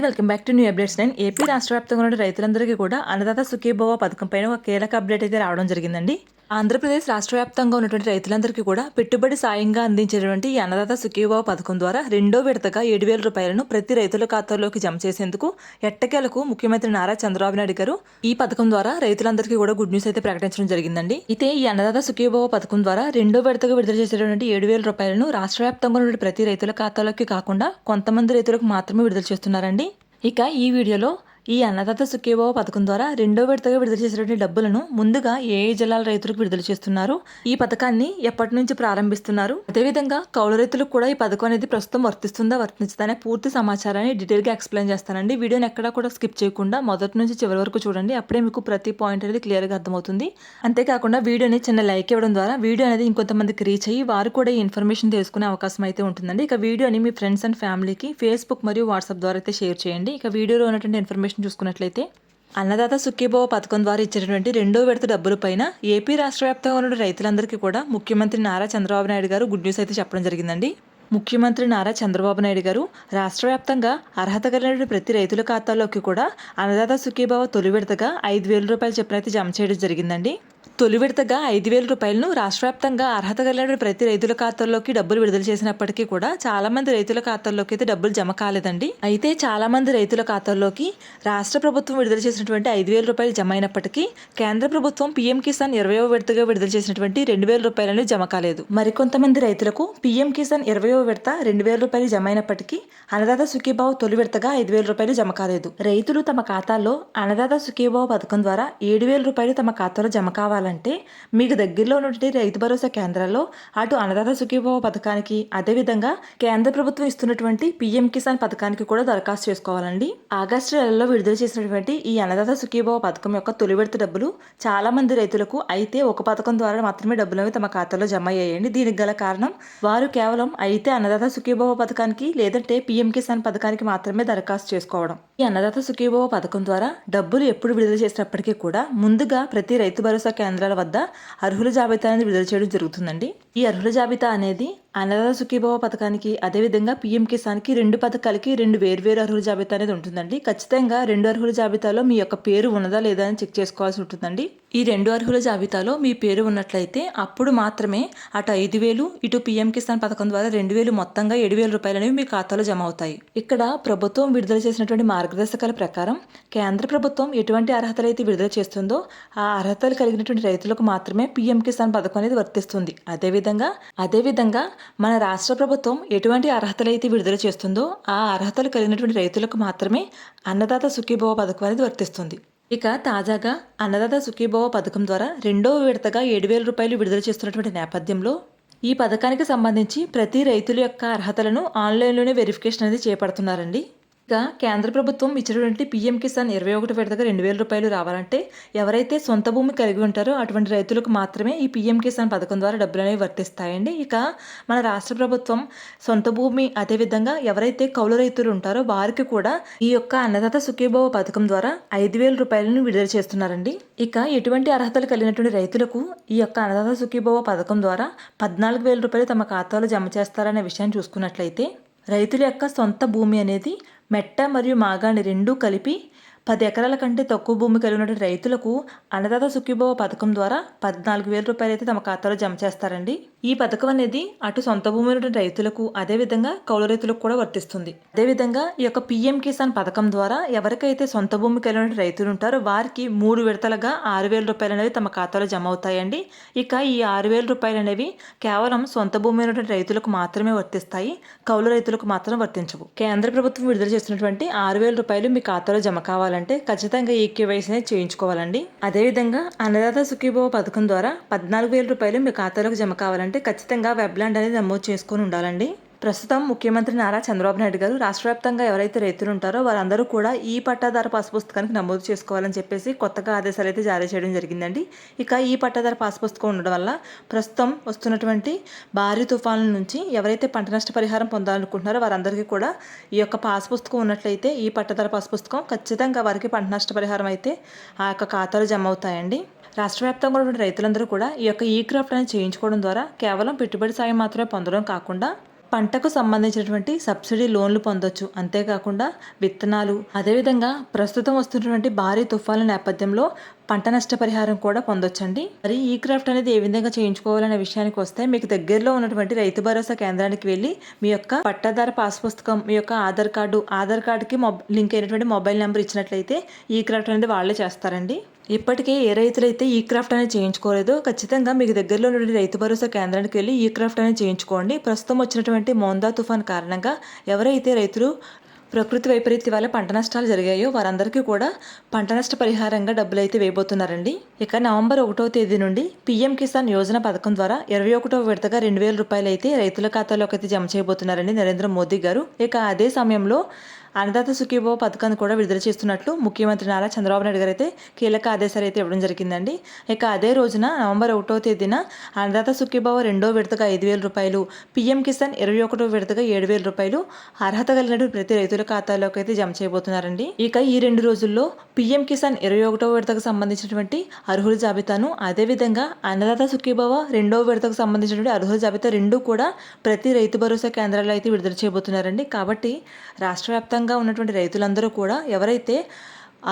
అండి. Welcome back to new updates నేను AP రాష్ట్ర వ్యాప్తంగా ఉన్న రైతులందరికీ కూడా అన్నదాత సుఖీభవ పథకం పైన ఒక కీలక అప్డేట్ అయితే రావడం జరిగిందండి. ఆంధ్రప్రదేశ్ రాష్ట్ర వ్యాప్తంగా ఉన్నటువంటి రైతులందరికీ కూడా పెట్టుబడి సాయంగా అందించేటువంటి ఈ అన్నదాత సుఖీభావ పథకం ద్వారా రెండో విడతగా ఏడు వేల రూపాయలను ప్రతి రైతుల ఖాతాలోకి జమ చేసేందుకు ఎట్టకేలకు ముఖ్యమంత్రి నారా చంద్రబాబు నాయుడు గారు ఈ పథకం ద్వారా రైతులందరికీ కూడా గుడ్ న్యూస్ అయితే ప్రకటించడం జరిగిందండి. అయితే ఈ అన్నదాత సుఖీభావ పథకం ద్వారా రెండో విడతగా విడుదల చేసేటువంటి ఏడు వేల రూపాయలను రాష్ట్ర వ్యాప్తంగా ఉన్నటువంటి ప్రతి రైతుల ఖాతాలోకి కాకుండా కొంతమంది రైతులకు మాత్రమే విడుదల చేస్తున్నారండి. ఇక ఈ వీడియోలో ఈ అన్నదాత సుఖీభవ పథకం ద్వారా రెండో విడతగా విడుదల చేసినటువంటి డబ్బులను ముందుగా ఏ జిల్లాల రైతులకు విడుదల చేస్తున్నారు? ఈ పథకాన్ని ఎప్పటి నుంచి ప్రారంభిస్తున్నారు? అదేవిధంగా కౌలు రైతులకు కూడా ఈ పథకం అనేది ప్రస్తుతం వర్తిస్తుందా వర్తించదనే పూర్తి సమాచారాన్ని డీటెయిల్గా ఎక్స్ప్లెయిన్ చేస్తానండి. వీడియోని ఎక్కడా కూడా స్కిప్ చేయకుండా మొదటి నుంచి చివరి వరకు చూడండి. అప్పుడే మీకు ప్రతి పాయింట్ అనేది క్లియర్గా అర్థమవుతుంది. అంతేకాకుండా వీడియోని చిన్న లైక్ ఇవ్వడం ద్వారా వీడియో అనేది ఇంకొంతమందికి రీచ్ అయ్యి వారు కూడా ఈ ఇన్ఫర్మేషన్ తెలుసుకునే అవకాశం అయితే ఉంటుందండి. ఇక వీడియోని మీ ఫ్రెండ్స్ అండ్ ఫ్యామిలీకి ఫేస్బుక్ మరియు వాట్సాప్ ద్వారా అయితే షేర్ చేయండి. ఇక వీడియోలో ఉన్నటువంటి ఇన్ఫర్మేషన్ చూసుకున్నట్లయితే అన్నదాత సుఖీభవ పథకం ద్వారా ఇచ్చినటువంటి రెండో విడత డబ్బుల పైన ఏపీ రాష్ట్ర వ్యాప్తంగా ఉన్న రైతులందరికీ కూడా ముఖ్యమంత్రి నారా చంద్రబాబు నాయుడు గారు గుడ్ న్యూస్ అయితే చెప్పడం జరిగిందండి. ముఖ్యమంత్రి నారా చంద్రబాబు నాయుడు గారు రాష్ట్ర వ్యాప్తంగా అర్హత కలిగిన ప్రతి రైతుల ఖాతాల్లోకి కూడా అన్నదాత సుఖీభావ తొలి విడతగా ఐదు వేల రూపాయలు చెప్పినైతే జమ చేయడం జరిగిందండి. తొలి విడతగా ఐదు వేల రూపాయలను రాష్ట్ర వ్యాప్తంగా అర్హత కలిగిన ప్రతి రైతుల ఖాతాల్లోకి డబ్బులు విడుదల చేసినప్పటికీ కూడా చాలా మంది రైతుల ఖాతాల్లోకి అయితే డబ్బులు జమ కాలేదండి. అయితే చాలా మంది రైతుల ఖాతాల్లోకి రాష్ట్ర ప్రభుత్వం విడుదల చేసినటువంటి ఐదు వేల రూపాయలు జమ అయినప్పటికీ కేంద్ర ప్రభుత్వం పీఎం కిసాన్ ఇరవయో విడతగా విడుదల చేసినటువంటి రెండు వేల రూపాయలను జమ కాలేదు. మరికొంతమంది రైతులకు పీఎం కిసాన్ ఇరవయో విడత రెండు వేల రూపాయలు జమ అయినప్పటికీ అన్నదాత సుఖీబాబు తొలి విడతగా ఐదు వేల రూపాయలు జమ కాలేదు. రైతులు తమ ఖాతాల్లో అన్నదాత సుఖీబాబు పథకం ద్వారా ఏడు వేల రూపాయలు తమ ఖాతాలో జమ కావాలని కావాలంటే మీకు దగ్గరలో ఉన్నటువంటి రైతు భరోసా కేంద్రాల్లో అటు అన్నదాత సుఖీభవ పథకానికి అదేవిధంగా కేంద్ర ప్రభుత్వం ఇస్తున్నటువంటి పీఎం కిసాన్ పథకానికి కూడా దరఖాస్తు చేసుకోవాలండి. ఆగస్టు నెలలో విడుదల చేసినటువంటి ఈ అన్నదాత సుఖీభవ పథకం యొక్క తొలి విడత డబ్బులు చాలా మంది రైతులకు అయితే ఒక పథకం ద్వారా మాత్రమే డబ్బులు తమ ఖాతాలో జమ అయ్యాయండి. దీనికి గల కారణం వారు కేవలం అయితే అన్నదాత సుఖీభవ పథకానికి లేదంటే పీఎం కిసాన్ పథకానికి మాత్రమే దరఖాస్తు చేసుకోవడం. ఈ అన్నదాత సుఖీభవ పథకం ద్వారా డబ్బులు ఎప్పుడు విడుదల చేసినప్పటికీ కూడా ముందుగా ప్రతి రైతు భరోసా కేంద్రం కేంద్రాల వద్ద అర్హుల జాబితా అనేది విడుదల చేయడం జరుగుతుందండి. ఈ అర్హుల జాబితా అనేది అన్నదాత సుఖీభావ పథకానికి అదేవిధంగా పీఎం కిసాన్కి రెండు పథకాలకి రెండు వేర్వేరు అర్హుల జాబితా అనేది ఉంటుందండి. ఖచ్చితంగా రెండు అర్హుల జాబితాలో మీ యొక్క పేరు ఉన్నదా లేదా అని చెక్ చేసుకోవాల్సి ఉంటుందండి. ఈ రెండు అర్హుల జాబితాలో మీ పేరు ఉన్నట్లయితే అప్పుడు మాత్రమే అటు ఐదు వేలు ఇటు పీఎం కిసాన్ పథకం ద్వారా రెండు వేలు మొత్తంగా ఏడు వేల రూపాయలు అనేవి మీ ఖాతాలో జమ అవుతాయి. ఇక్కడ ప్రభుత్వం విడుదల చేసినటువంటి మార్గదర్శకాల ప్రకారం కేంద్ర ప్రభుత్వం ఎటువంటి అర్హతలు అయితే విడుదల చేస్తుందో ఆ అర్హతలు కలిగినటువంటి రైతులకు మాత్రమే పీఎం కిసాన్ పథకం అనేది వర్తిస్తుంది. అదేవిధంగా అదేవిధంగా మన రాష్ట్ర ప్రభుత్వం ఎటువంటి అర్హతలు అయితే విడుదల చేస్తుందో ఆ అర్హతలు కలిగినటువంటి రైతులకు మాత్రమే అన్నదాత సుఖీభవ పథకం అనేది వర్తిస్తుంది. ఇక తాజాగా అన్నదాత సుఖీభవ పథకం ద్వారా రెండవ విడతగా ఏడు వేల రూపాయలు విడుదల చేస్తున్నటువంటి నేపథ్యంలో ఈ పథకానికి సంబంధించి ప్రతి రైతుల యొక్క అర్హతలను ఆన్లైన్లోనే వెరిఫికేషన్ అనేది చేపడుతున్నారండి. ఇక కేంద్ర ప్రభుత్వం ఇచ్చినటువంటి పీఎం కిసాన్ ఇరవై ఒకటి విడతగా రెండు వేల రూపాయలు రావాలంటే ఎవరైతే సొంత భూమి కలిగి ఉంటారో అటువంటి రైతులకు మాత్రమే ఈ పీఎం కిసాన్ పథకం ద్వారా డబ్బులు అనేవి వర్తిస్తాయండి. ఇక మన రాష్ట్ర ప్రభుత్వం సొంత భూమి అదేవిధంగా ఎవరైతే కౌలు రైతులు ఉంటారో వారికి కూడా ఈ యొక్క అన్నదాత సుఖీభావ పథకం ద్వారా ఐదు వేల రూపాయలను విడుదల చేస్తున్నారండి. ఇక ఎటువంటి అర్హతలు కలిగినటువంటి రైతులకు ఈ యొక్క అన్నదాత సుఖీభావ పథకం ద్వారా పద్నాలుగు వేల రూపాయలు తమ ఖాతాలో జమ చేస్తారనే విషయాన్ని చూసుకున్నట్లయితే రైతుల యొక్క సొంత భూమి అనేది మెట్ట మరియు మాగాణి రెండూ కలిపి పది ఎకరాల కంటే తక్కువ భూమి కలిగినటువంటి రైతులకు అన్నదాత సుఖీభవ పథకం ద్వారా పద్నాలుగు వేల రూపాయలు అయితే తమ ఖాతాలో జమ చేస్తారండి. ఈ పథకం అనేది అటు సొంత భూమి ఉన్న రైతులకు అదేవిధంగా కౌలు రైతులకు కూడా వర్తిస్తుంది. అదేవిధంగా ఈ యొక్క పిఎం కిసాన్ పథకం ద్వారా ఎవరికైతే సొంత భూమి కలిగిన రైతులు ఉంటారో వారికి మూడు విడతలుగా ఆరు వేల రూపాయలు అనేవి తమ ఖాతాలో జమ అవుతాయండి. ఇక ఈ ఆరు వేల రూపాయలు అనేవి కేవలం సొంత భూమి ఉన్నటువంటి రైతులకు మాత్రమే వర్తిస్తాయి. కౌలు రైతులకు మాత్రం వర్తించవు. కేంద్ర ప్రభుత్వం విడుదల చేసినటువంటి ఆరు వేల రూపాయలు మీ ఖాతాలో జమ కావాలి కావాలంటే ఖచ్చితంగా ఈ కేవైసీ అనేది చేయించుకోవాలండి. అదేవిధంగా అన్నదాత సుఖీభవ పథకం ద్వారా పద్నాలుగు వేల రూపాయలు మీ ఖాతాలోకి జమ కావాలంటే ఖచ్చితంగా వెబ్లాండ్ అనేది నమోదు చేసుకొని ఉండాలండి. ప్రస్తుతం ముఖ్యమంత్రి నారా చంద్రబాబు నాయుడు గారు రాష్ట్ర వ్యాప్తంగా ఎవరైతే రైతులు ఉంటారో వారందరూ కూడా ఈ పట్టాదార పాస్ పుస్తకానికి నమోదు చేసుకోవాలని చెప్పేసి కొత్తగా ఆదేశాలు అయితే జారీ చేయడం జరిగిందండి. ఇక ఈ పట్టాదార పాస్ పుస్తకం ఉండడం వల్ల ప్రస్తుతం వస్తున్నటువంటి భారీ తుఫానుల నుంచి ఎవరైతే పంట నష్ట పరిహారం పొందాలనుకుంటున్నారో వారందరికీ కూడా ఈ యొక్క పాస్ పుస్తకం ఉన్నట్లయితే ఈ పట్టాదార పాస్ పుస్తకం ఖచ్చితంగా వారికి పంట నష్ట పరిహారం అయితే ఆ యొక్క ఖాతాలు జమ అవుతాయండి. రాష్ట్ర వ్యాప్తంగా ఉన్నటువంటి రైతులందరూ కూడా ఈ యొక్క ఈ క్రాఫ్ట్ అనేది చేయించుకోవడం ద్వారా కేవలం పెట్టుబడి సాయం మాత్రమే పొందడం కాకుండా పంటకు సంబంధించినటువంటి సబ్సిడీ లోన్లు పొందొచ్చు. అంతేకాకుండా విత్తనాలు అదేవిధంగా ప్రస్తుతం వస్తున్నటువంటి భారీ తుఫాన్ల నేపథ్యంలో పంట నష్ట పరిహారం కూడా పొందొచ్చండి. మరి ఈ క్రాఫ్ట్ అనేది ఏ విధంగా చేయించుకోవాలనే విషయానికి వస్తే మీకు దగ్గరలో ఉన్నటువంటి రైతు భరోసా కేంద్రానికి వెళ్ళి మీ యొక్క పట్టాదార పాస్ పుస్తకం మీ యొక్క ఆధార్ కార్డు ఆధార్ కార్డుకి మొబ్ లింక్ అయినటువంటి మొబైల్ నెంబర్ ఇచ్చినట్లయితే ఈ క్రాఫ్ట్ అనేది వాళ్ళే చేస్తారండి. ఇప్పటికే ఏ రైతులైతే ఈ క్రాఫ్ట్ అనేది చేయించుకోలేదో ఖచ్చితంగా మీకు దగ్గరలో నుండి రైతు భరోసా కేంద్రానికి వెళ్ళి ఈ క్రాఫ్ట్ అనేది చేయించుకోండి. ప్రస్తుతం వచ్చినటువంటి మోందా తుఫాన్ కారణంగా ఎవరైతే రైతులు ప్రకృతి వైపరీత్య వల్ల పంట నష్టాలు జరిగాయో వారందరికీ కూడా పంట నష్ట పరిహారంగా డబ్బులు అయితే వేయబోతున్నారండి. ఇక నవంబర్ ఒకటో తేదీ నుండి పీఎం కిసాన్ యోజన పథకం ద్వారా ఇరవై ఒకటో విడతగా రెండు వేల రూపాయలు అయితే రైతుల ఖాతాలోకి అయితే జమ చేయబోతున్నారండి నరేంద్ర మోదీ గారు. ఇక అదే సమయంలో అన్నదాత సుఖీభవ పథకాన్ని కూడా విడుదల చేస్తున్నట్లు ముఖ్యమంత్రి నారా చంద్రబాబు నాయుడు గారు అయితే కీలక ఆదేశాలు అయితే ఇవ్వడం జరిగిందండి. ఇక అదే రోజున నవంబర్ ఒకటో తేదీన అన్నదాత సుఖీభవ రెండో విడతగా ఐదు వేల రూపాయలు పీఎం కిసాన్ ఇరవై ఒకటో విడతగా ఏడు వేల రూపాయలు అర్హత కలిగిన ప్రతి రైతుల ఖాతాలోకి అయితే జమ చేయబోతున్నారండి. ఇక ఈ రెండు రోజుల్లో పీఎం కిసాన్ ఇరవై ఒకటో విడతకు సంబంధించినటువంటి అర్హుల జాబితాను అదేవిధంగా అన్నదాత సుఖీభవ రెండో విడతకు సంబంధించినటువంటి అర్హుల జాబితా రెండు కూడా ప్రతి రైతు భరోసా కేంద్రాల్లో అయితే విడుదల చేయబోతున్నారండి. కాబట్టి రాష్ట్ర వ్యాప్తంగా ఉన్నటువంటి రైతులందరూ కూడా ఎవరైతే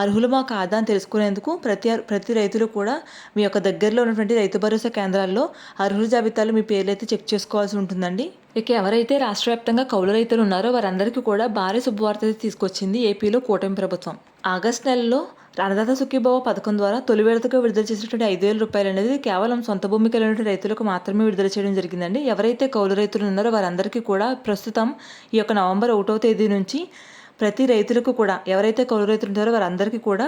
అర్హులు మా కాదా అని తెలుసుకునేందుకు ప్రతి ప్రతి రైతులు కూడా మీ యొక్క దగ్గరలో ఉన్నటువంటి రైతు భరోసా కేంద్రాల్లో అర్హుల జాబితాలు మీ పేర్లు అయితే చెక్ చేసుకోవాల్సి ఉంటుందండి. ఇక ఎవరైతే రాష్ట్ర వ్యాప్తంగా కౌలు రైతులు ఉన్నారో వారందరికీ కూడా భారీ శుభవార్త అయితే తీసుకొచ్చింది ఏపీలో కూటమి ప్రభుత్వం. ఆగస్టు నెలలో అన్నదాత సుఖీభావ పథకం ద్వారా తొలి విడతగా విడుదల చేసినటువంటి ఐదు వేల రూపాయలు అనేది కేవలం సొంత భూమి కలిగిన రైతులకు మాత్రమే విడుదల చేయడం జరిగిందండి. ఎవరైతే కౌలు రైతులు ఉన్నారో వారందరికీ కూడా ప్రస్తుతం ఈ యొక్క నవంబర్ ఒకటో తేదీ నుంచి ప్రతి రైతులకు కూడా ఎవరైతే కౌలు రైతులు ఉంటారో వారందరికీ కూడా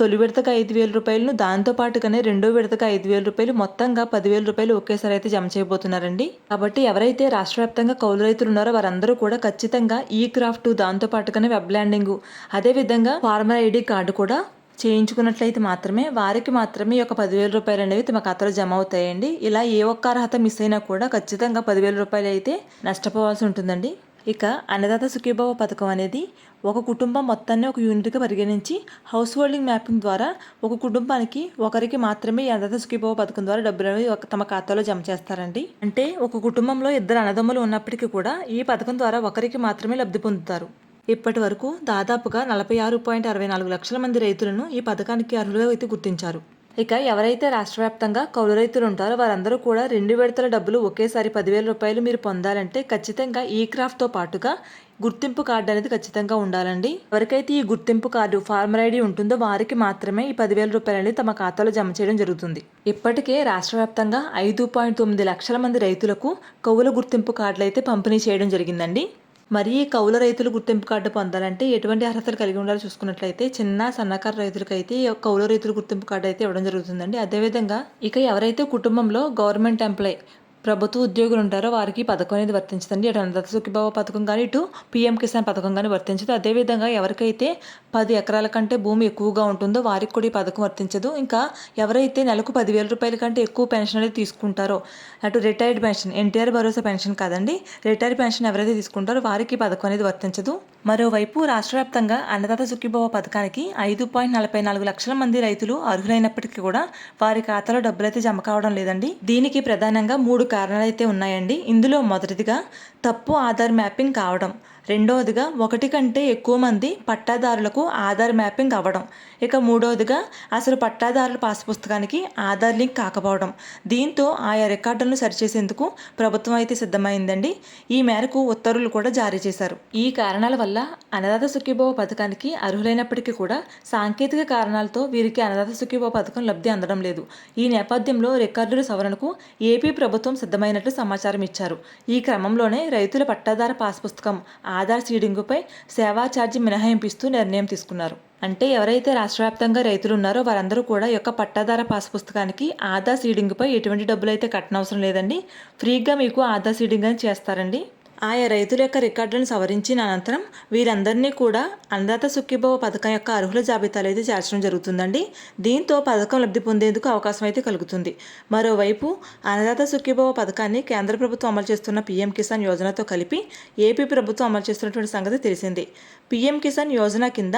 తొలి విడతగా ఐదు వేల రూపాయలను దాంతో పాటుగానే రెండో విడతగా ఐదు వేల రూపాయలు మొత్తంగా పదివేల రూపాయలు ఒకేసారి అయితే జమ చేయబోతున్నారండి. కాబట్టి ఎవరైతే రాష్ట్ర వ్యాప్తంగా కౌలు రైతులు ఉన్నారో వారందరూ కూడా ఖచ్చితంగా ఈ క్రాఫ్ట్ దాంతో పాటుగానే వెబ్ ల్యాండింగ్ అదేవిధంగా ఫార్మర్ ఐడి కార్డు కూడా చేయించుకున్నట్లయితే మాత్రమే వారికి మాత్రమే ఈ యొక్క పదివేల రూపాయలు అనేవి తమ ఖాతాలో జమ అవుతాయండి. ఇలా ఏ ఒక్క అర్హత మిస్ అయినా కూడా ఖచ్చితంగా పదివేల రూపాయలు అయితే నష్టపోవాల్సి ఉంటుందండి. ఇక అన్నదాత సుఖీభావ పథకం అనేది ఒక కుటుంబం మొత్తాన్ని ఒక యూనిట్గా పరిగణించి హౌస్ హోల్డింగ్ మ్యాపింగ్ ద్వారా ఒక కుటుంబానికి ఒకరికి మాత్రమే ఈ సుఖీభవ పథకం ద్వారా డబ్బులను ఒక- తమ ఖాతాలో జమ చేస్తారండి. అంటే ఒక కుటుంబంలో ఇద్దరు అన్నదమ్ములు ఉన్నప్పటికీ కూడా ఈ పథకం ద్వారా ఒకరికి మాత్రమే లబ్ధి పొందుతారు. ఇప్పటి వరకు దాదాపుగా నలభై ఆరు పాయింట్ అరవై నాలుగు లక్షల మంది రైతులను ఈ పథకానికి అర్హులుగా అయితే గుర్తించారు. ఇక ఎవరైతే రాష్ట్ర వ్యాప్తంగా కౌలు రైతులు ఉంటారో వారందరూ కూడా రెండు విడతల డబ్బులు ఒకేసారి పదివేల రూపాయలు మీరు పొందాలంటే ఖచ్చితంగా ఈ క్రాఫ్ట్తో పాటుగా గుర్తింపు కార్డు అనేది ఖచ్చితంగా ఉండాలండి. ఎవరికైతే ఈ గుర్తింపు కార్డు ఫార్మర్ ఐడి ఉంటుందో వారికి మాత్రమే ఈ పదివేల రూపాయలు అనేది తమ ఖాతాలో జమ చేయడం జరుగుతుంది. ఇప్పటికే రాష్ట్ర వ్యాప్తంగా ఐదు పాయింట్ తొమ్మిది లక్షల మంది రైతులకు కౌలు గుర్తింపు కార్డులు అయితే పంపిణీ చేయడం జరిగిందండి. మరి ఈ కౌలు రైతులు గుర్తింపు కార్డు పొందాలంటే ఎటువంటి అర్హతలు కలిగి ఉండాలో చూసుకున్నట్లయితే చిన్న సన్నకారు రైతులకైతే కౌల కౌలు రైతుల గుర్తింపు కార్డు అయితే ఇవ్వడం జరుగుతుందండి. అదేవిధంగా ఇక ఎవరైతే కుటుంబంలో గవర్నమెంట్ ఎంప్లాయ్ ప్రభుత్వ ఉద్యోగులు ఉంటారో వారికి పథకం అనేది వర్తించదండి. అటు అన్నదాత సుఖీభావ పథకం కానీ ఇటు పీఎం కిసాన్ పథకం కానీ వర్తించదు. అదేవిధంగా ఎవరికైతే పది ఎకరాల కంటే భూమి ఎక్కువగా ఉంటుందో వారికి కూడా ఈ పథకం వర్తించదు. ఇంకా ఎవరైతే నెలకు పదివేల రూపాయల కంటే ఎక్కువ పెన్షన్ అనేది తీసుకుంటారో అటు రిటైర్డ్ పెన్షన్ ఎన్టీఆర్ భరోసా పెన్షన్ కాదండి. రిటైర్డ్ పెన్షన్ ఎవరైతే తీసుకుంటారో వారికి పథకం అనేది వర్తించదు. మరోవైపు రాష్ట్ర వ్యాప్తంగా అన్నదాత సుఖీభవ పథకానికి ఐదు పాయింట్ నలభై నాలుగు లక్షల మంది రైతులు అర్హులైనప్పటికీ కూడా వారి ఖాతాలో డబ్బులైతే జమ కావడం లేదండి. దీనికి ప్రధానంగా మూడు కారణాలు అయితే ఉన్నాయండి. ఇందులో మొదటిదిగా తప్పు ఆధార్ మ్యాపింగ్ కావడం. రెండవదిగా ఒకటి కంటే ఎక్కువ మంది పట్టాదారులకు ఆధార్ మ్యాపింగ్ అవ్వడం. ఇక మూడవదిగా అసలు పట్టాదారుల పాస్ పుస్తకానికి ఆధార్ లింక్ కాకపోవడం. దీంతో ఆయా రికార్డులను సరిచేసేందుకు ప్రభుత్వం అయితే సిద్ధమైందండి. ఈ మేరకు ఉత్తర్వులు కూడా జారీ చేశారు. ఈ కారణాల వల్ల అన్నదాత సుఖీభవ పథకానికి అర్హులైనప్పటికీ కూడా సాంకేతిక కారణాలతో వీరికి అన్నదాత సుఖీభవ పథకం లబ్ధి అందడం లేదు. ఈ నేపథ్యంలో రికార్డుల సవరణకు ఏపీ ప్రభుత్వం సిద్ధమైనట్లు సమాచారం ఇచ్చారు. ఈ క్రమంలోనే రైతుల పట్టాదార పాస్ పుస్తకం ఆధార్ సీడింగుపై సేవా ఛార్జీ మినహాయింపిస్తూ నిర్ణయం తీసుకున్నారు. అంటే ఎవరైతే రాష్ట్ర వ్యాప్తంగా రైతులు ఉన్నారో వారందరూ కూడా యొక్క పట్టాదార పాస్ పుస్తకానికి ఆధార్ సీడింగ్పై ఎటువంటి డబ్బులు అయితే కట్టనవసరం లేదండి. ఫ్రీగా మీకు ఆధార్ సీడింగ్ అని చేస్తారండి. ఆయా రైతుల యొక్క రికార్డులను సవరించిన అనంతరం వీరందరినీ కూడా అన్నదాత సుఖీభవ పథకం యొక్క అర్హుల జాబితాలో అయితే చేర్చడం జరుగుతుందండి. దీంతో పథకం లబ్ధి పొందేందుకు అవకాశం అయితే కలుగుతుంది. మరోవైపు అన్నదాత సుఖీభవ పథకాన్ని కేంద్ర ప్రభుత్వం అమలు చేస్తున్న పీఎం కిసాన్ యోజనతో కలిపి ఏపీ ప్రభుత్వం అమలు చేస్తున్నటువంటి సంగతి తెలిసింది. పీఎం కిసాన్ యోజన కింద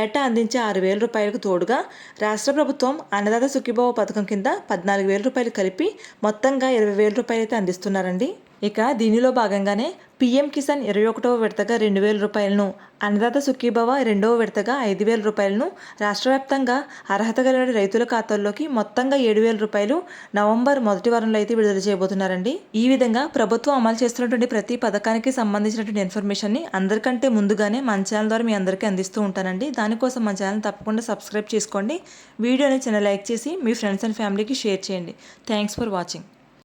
ఏటా అందించే ఆరు వేల రూపాయలకు తోడుగా రాష్ట్ర ప్రభుత్వం అన్నదాత సుఖీభవ పథకం కింద పద్నాలుగు వేల రూపాయలు కలిపి మొత్తంగా ఇరవై వేల రూపాయలు అయితే అందిస్తున్నారండి. ఇక దీనిలో భాగంగానే పీఎం కిసాన్ ఇరవై ఒకటవ విడతగా రెండు వేల రూపాయలను అన్నదాత సుఖీభవ రెండవ విడతగా ఐదు వేల రూపాయలను రాష్ట్ర వ్యాప్తంగా అర్హత కలిగిన రైతుల ఖాతాల్లోకి మొత్తంగా ఏడు వేల రూపాయలు నవంబర్ మొదటి వారంలో అయితే విడుదల చేయబోతున్నారండి. ఈ విధంగా ప్రభుత్వం అమలు చేస్తున్నటువంటి ప్రతి పథకానికి సంబంధించినటువంటి ఇన్ఫర్మేషన్ని అందరికంటే ముందుగానే మన ఛానల్ ద్వారా మీ అందరికీ అందిస్తూ ఉంటానండి. దానికోసం మన ఛానల్ తప్పకుండా సబ్స్క్రైబ్ చేసుకోండి. వీడియోని చిన్న లైక్ చేసి మీ ఫ్రెండ్స్ అండ్ ఫ్యామిలీకి షేర్ చేయండి. Thanks for watching.